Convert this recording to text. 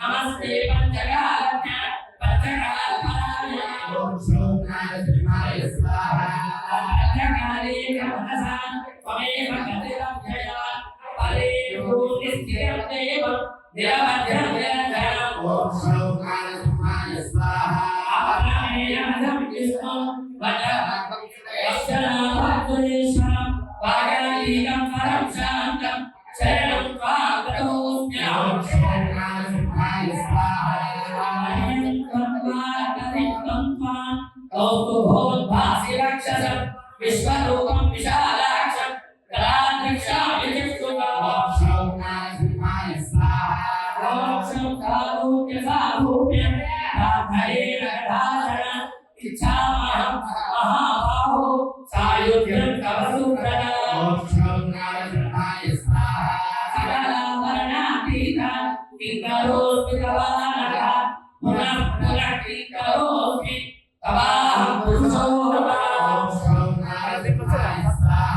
नमस्ते पंचरात्म पंचरात्माय ओम श्रोत्राय त्रिमाय स्वाहा पंचकाले नमसा त्वमेव गतिरभ्यया परे भूतिस्थिरं देव निरवध्यं ओम श्रोत्राय विष्णु वजक्षराभागुरेश्वरं वागलीलं परं शान्तं शरणं ఇచ్చామ్యహం మహాబాహో సాయుధ్యం తవ సుప్రద మోక్షం